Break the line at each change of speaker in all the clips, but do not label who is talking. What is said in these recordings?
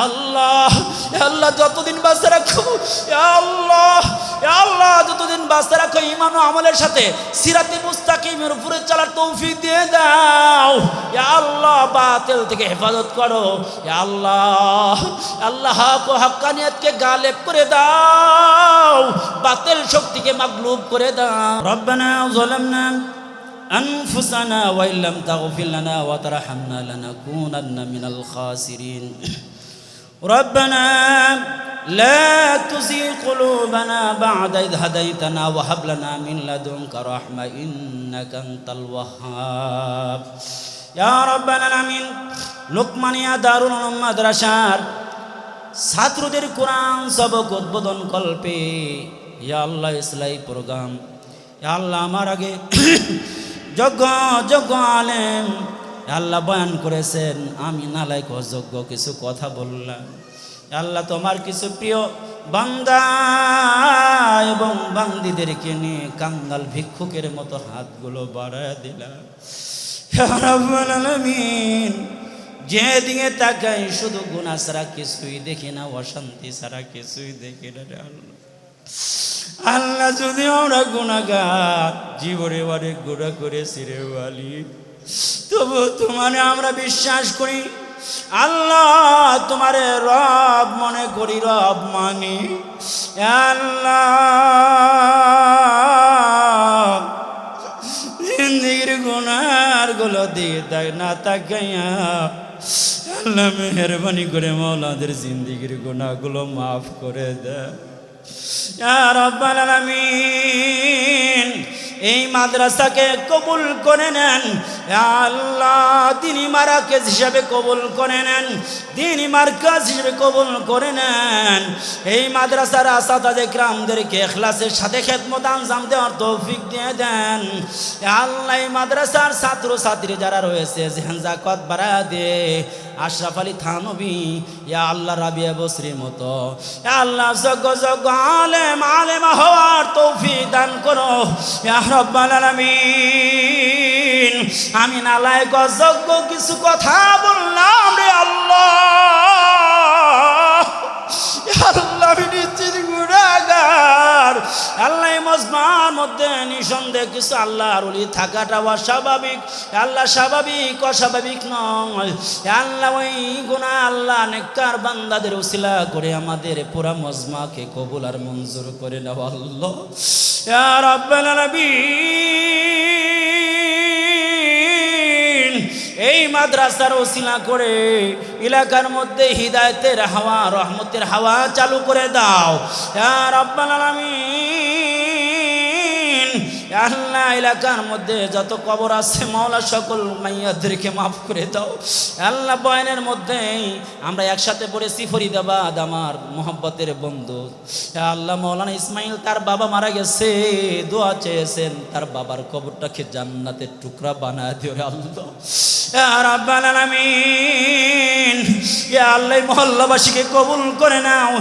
আল্লাহ আল্লাহ যতদিন বাঁচতে রাখো আল্লাহ আল্লাহ যতদিন বাঁচতে রাখো ইমান ও আমলের সাথে সিরাতে মুস্তাকিমের উপরে চলার তৌফিক দিয়ে দাও ইয়া আল্লাহ বাতিল থেকে হেফাজত করো ইয়া আল্লাহ আল্লাহ হক ও হাক্কানিয়াতকে গালেব করে দাও বাতিল শক্তিকে মাগলুব করে দাও রব্বানা যালামনা أنفسنا وإن لم تغفر لنا وترحمنا لنكونن من الخاسرين ربنا لا تزغ قلوبنا بعد إذ هديتنا وهب لنا من لدنك رحمة إنك أنت الوهاب يا رب العالمين লোকমানিয়া দারুল উলুম মাদ্রাসার ছাত্রদের কোরআন সবক উদ্বোধন কল্পে ইয়া আল্লাহ ইসলাই প্রোগ্রাম ইয়া আল্লাহ আমার আগে যজ্ঞ যজ্ঞ আলেম আল্লাহ বয়ান করেছেন, আমি নালাইক অযোগ্য, কিছু কথা বললাম। আল্লাহ তোমার কিছু প্রিয় বান্দা এবং বান্দিদেরকে নিয়ে কাঙ্গাল ভিক্ষুকের মতো হাতগুলো বাড়ায় দিলাম। আলামিন, যেদিকে তাকাই শুধু গুণা ছাড়া কিছুই দেখি না, অশান্তি ছাড়া কিছুই দেখি না রে আল্লাহ। আল্লাহ যদি আমরা গুণাগার জীবনে অনেক গুণা করেছি রে আলী তবু তোমারে আমরা বিশ্বাস করি। আল্লাহ তোমারে রব মনে করি, রব মানি। আল্লাহ, জিন্দিগির গুনারগুলো দিয়ে দেয় না তাকাইয়া আল্লাহ মেহরবানি করে মৌলাদের জিন্দিগির গুনাহগুলো মাফ করে দেয় রাব্বাল আলামিন। এই মাদ্রাসাকে কবুল করে নেন। আল্লাহ, দিনী মারাকেজ হিসাবে কবুল করে নেন। দিনী মার্কাজ হিসেবে কবুল করে নেন। এই মাদ্রাসার আসাদাজে গ্রামদেরকে এখলাসের সাথে খেদমত আনজাম দেওয়ার তৌফিক দিয়ে দেন। আল্লাহ মাদ্রাসার ছাত্র ছাত্রী যারা রয়েছে জাকত বাড়া দে। আশরাফ আলী থানবী, ইয়া আল্লাহ রাবিয়া বসরির মতো। আল্লাহ যজ্ঞ যজ্ঞ আলেম আলেম হওয়ার তৌফিক দান করো। রব্বাল আমি নালায় অযোগ্য কিছু কথা বললাম রে আল্লাহ। মজমার মধ্যে নিঃসন্দেহ কিছু আল্লাহর উলি থাকাটা অস্বাভাবিক। আল্লাহ স্বাভাবিক, অস্বাভাবিক নয়। আল্লাহ ওই গুণা আল্লাহ নেককার বান্দাদের উসিলা করে আমাদের পুরা মজমাকে কবুল আর মঞ্জুর করে নেওয়া আল্লাহ। ইয়া রাব্বাল আলামিন, এই মাদ্রাসার ওসিলা করে এলাকার মধ্যে হৃদায়তের হাওয়া, রহমতের হাওয়া চালু করে দাও। ইয়া রাব্বাল আলামিন আল্লাহ, এলাকার মধ্যে যত কবর আছে, মাওলা, সকল মাইয়াদেরকে মাফ করে দাও। আল্লাহ, বয়নের মধ্যে আমরা একসাথে পড়েছি, ফরিদাবাদ আমার মোহব্বতের বন্ধু। আল্লাহ মৌলানা ইসমাইল, তার বাবা মারা গেছে। দোয়া চেয়েছেন, তার বাবার কবরটাকে জান্নাতের টুকরা বানায় দিও আল্লাহ। বাংলাদেশকে কবুল করে নাও।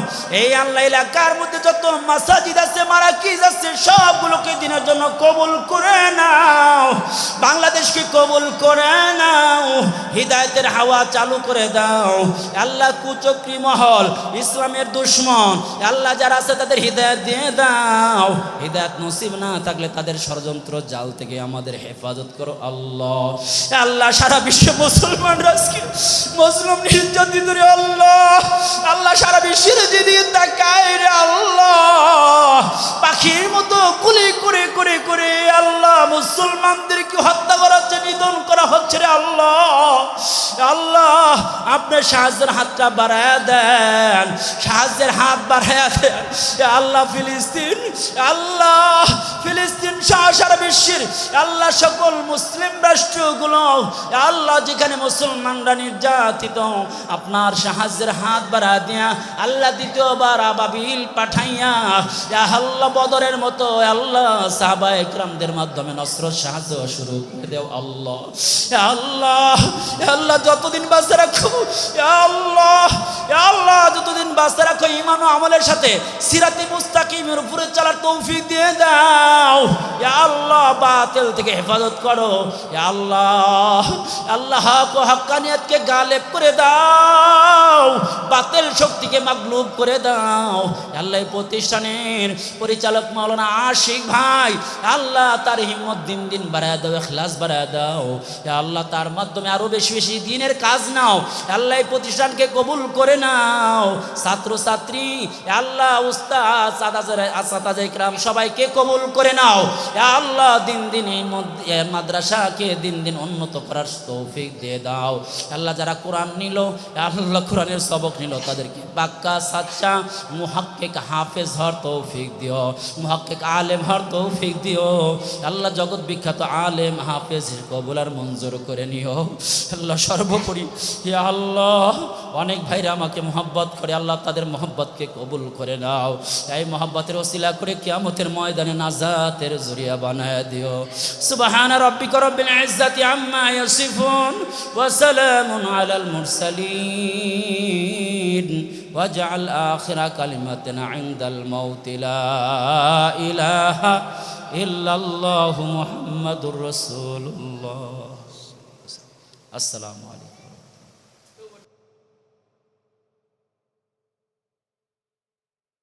হৃদায়তের হাওয়া চালু করে দাও। আল্লাহ কুচক্রি মহল, ইসলামের দুশ্মন। আল্লাহ যারা আছে, তাদের হৃদায়ত দিয়ে দাও। হৃদায়ত নসিব না থাকলে তাদের ষড়যন্ত্র জাল থেকে আমাদের হেফাজত করো আল্লাহ। আল্লাহ সারা বিশ্ব মুসলমানরা আজকে মুসলিম নির্যাতিত রে আল্লাহ। আল্লাহ সারা বিশ্বের যেদিকে তাকায় রে আল্লাহ। পাখির মতো কুলি করে করে করে আল্লাহ মুসলমানদেরকে হত্যা করা হচ্ছে, নিধন করা হচ্ছে রে আল্লাহ। আল্লাহ আপনার সাহায্যের হাতটা বাড়ায় দেন, সাহায্যের হাত বাড়ায় দেন। আল্লাহ ফিলিস্তিন, আল্লাহ। ফিলিস্তিন সহ সারা বিশ্বের আল্লাহ সকল মুসলিম রাষ্ট্রগুলো, আল্লাহ যেখানে মুসলমানরা নির্যাতিত, আপনার সাহায্যের হাত বাড়া দিয়া আল্লাহ দ্বিতীয়বার আবাবিল পাঠাইয়া, ইয়া আল্লাহ বদরের মতো আল্লাহ সাহাবা একরামদের মাধ্যমে নসর সাহায্য শুরু করে দেও আল্লাহ। আল্লাহ আল্লাহ যতদিন বাঁচতে রাখো আল্লাহ আল্লাহ যতদিন বাঁচ আস্থা রাখো ইমান আমলের সাথে সিরাতি মুস্তাকিমের উপরে চলার তৌফিক দিয়ে দাও। আল্লাহ, বাতিল থেকে হেফাজত করো। আল্লাহ আল্লাহ হক হাক্কানিয়াতকে গালেব করে দাও। বাতিল শক্তিকে মাগলুব করে দাও। আল্লাহ প্রতিষ্ঠানের পরিচালক মাওলানা আশিক ভাই, আল্লাহ তার হিম্মত দিন দিন বাড়ায় দাও এখলাস বাড়ায় দাও। আল্লাহ, তার মাধ্যমে আরও বেশি বেশি দিনের কাজ নাও। আল্লাহ প্রতিষ্ঠানকে কবুল করে নাও। ছাত্র ছাত্রী আল্লাহ, উস্তাদ সাদাজ ইকরাম সবাইকে কবুল করে নাও। আল্লাহ, দিন দিন এই মদ- মাদ্রাসাকে দিন দিন উন্নত করার তৌফিক দিয়ে দাও। আল্লাহ, যারা কোরআন নিল আল্লাহ, কোরআনের সবক নিল, তাদেরকে বাক্কা, সাচ্চা, মুহাক্কিক হাফেজ হর তৌফিক দিও। মুহাক্কিক আলেম হর তৌফিক দিও। আল্লাহ, জগৎ বিখ্যাত আলেম হাফেজ কবুলার মঞ্জুর করে নিও। আল্লাহ, সর্বোপরি আল্লাহ অনেক ভাইরা আমাকে মোহব্বত করে আল্লাহ তাদের মোহব্বতকে কবুল করে নাও এই মোহব্বতের ওসিলা করে কিয়ামতের ময়দানে নাজাতের জরিয়া বানায় দিও সুবহান রাব্বিকা রব্বিল ইজ্জাতি আম্মা ইয়াসিফুন ওয়া সালামুন আলাল মুরসালিন واجعل آخر كلمتنا عند الموت لا إله إلا الله محمد رسول الله السلام عليكم